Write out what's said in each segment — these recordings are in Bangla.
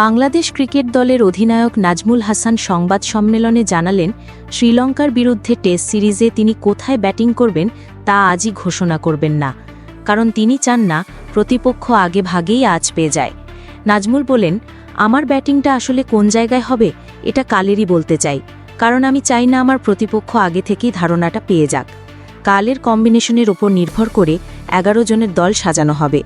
বাংলাদেশ ক্রিকেট দলের অধিনায়ক নাজমুল হাসান সংবাদ সম্মেলনে জানালেন, শ্রীলঙ্কার বিরুদ্ধে টেস্ট সিরিজে তিনি কোথায় ব্যাটিং করবেন তা আজই ঘোষণা করবেন না। কারণ তিনি চান না, প্রতিপক্ষ আগে ভাগেই আজ পেয়ে যায়। নাজমুল বলেন, আমার ব্যাটিংটা আসলে কোন জায়গায় হবে, এটা কালেরই বলতে চাই। কারণ আমি চাই না আমার প্রতিপক্ষ আগে থেকেই ধারণাটা পেয়ে যাক। কালের কম্বিনেশনের ওপর নির্ভর করে এগারো জনের দল সাজানো হবে।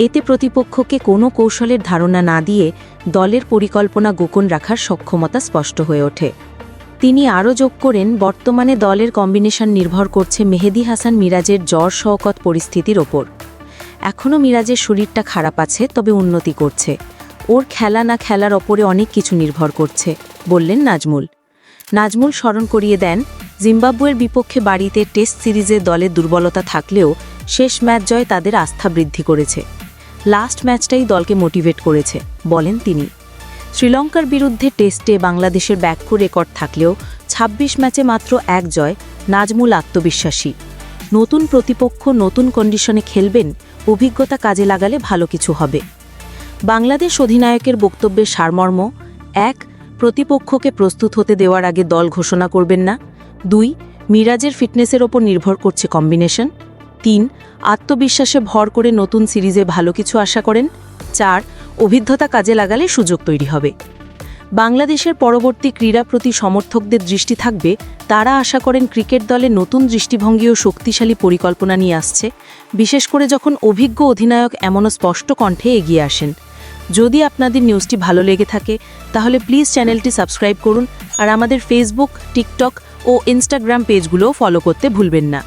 এতে প্রতিপক্ষকে কোনো কৌশলের ধারণা না দিয়ে দলের পরিকল্পনা গোপন রাখার সক্ষমতা স্পষ্ট হয়ে ওঠে। তিনি আরও যোগ করেন, বর্তমানে দলের কম্বিনেশন নির্ভর করছে মেহেদি হাসান মিরাজের জ্বর শওকত পরিস্থিতির ওপর। এখনও মিরাজের শরীরটা খারাপ আছে, তবে উন্নতি করছে। ওর খেলা না খেলার ওপরে অনেক কিছু নির্ভর করছে, বললেন নাজমুল। নাজমুল স্মরণ করিয়ে দেন, জিম্বাবুয়ের বিপক্ষে বাড়িতে টেস্ট সিরিজে দলের দুর্বলতা থাকলেও শেষ ম্যাচ জয় তাদের আস্থা বৃদ্ধি করেছে। লাস্ট ম্যাচটাই দলকে মোটিভেট করেছে, বলেন তিনি। শ্রীলঙ্কার বিরুদ্ধে টেস্টে বাংলাদেশের ব্যাকু রেকর্ড থাকলেও ২৬ ম্যাচে মাত্র এক জয়, নাজমুল আত্মবিশ্বাসী। নতুন প্রতিপক্ষ, নতুন কন্ডিশনে খেলবেন, অভিজ্ঞতা কাজে লাগালে ভালো কিছু হবে। বাংলাদেশ অধিনায়কের বক্তব্যের সারমর্ম, এক, প্রতিপক্ষকে প্রস্তুত হতে দেওয়ার আগে দল ঘোষণা করবেন না। দুই, মিরাজের ফিটনেসের ওপর নির্ভর করছে কম্বিনেশন। তিন, আত্মবিশ্বাসে ভর করে নতুন সিরিজে ভালো কিছু আশা করেন। চার, অভিজ্ঞতা কাজে লাগালে সুযোগ তৈরি হবে। বাংলাদেশের পরবর্তী ক্রীড়া প্রতি সমর্থকদের দৃষ্টি থাকবে, তারা আশা করেন ক্রিকেট দলে নতুন দৃষ্টিভঙ্গি ও শক্তিশালী পরিকল্পনা নিয়ে আসছে, বিশেষ করে যখন অভিজ্ঞ অধিনায়ক এমনও স্পষ্ট কণ্ঠে এগিয়ে আসেন। যদি আপনাদের নিউজটি ভালো লেগে থাকে, তাহলে প্লিজ চ্যানেলটি সাবস্ক্রাইব করুন আর আমাদের ফেসবুক, টিকটক ও ইনস্টাগ্রাম পেজগুলোও ফলো করতে ভুলবেন না।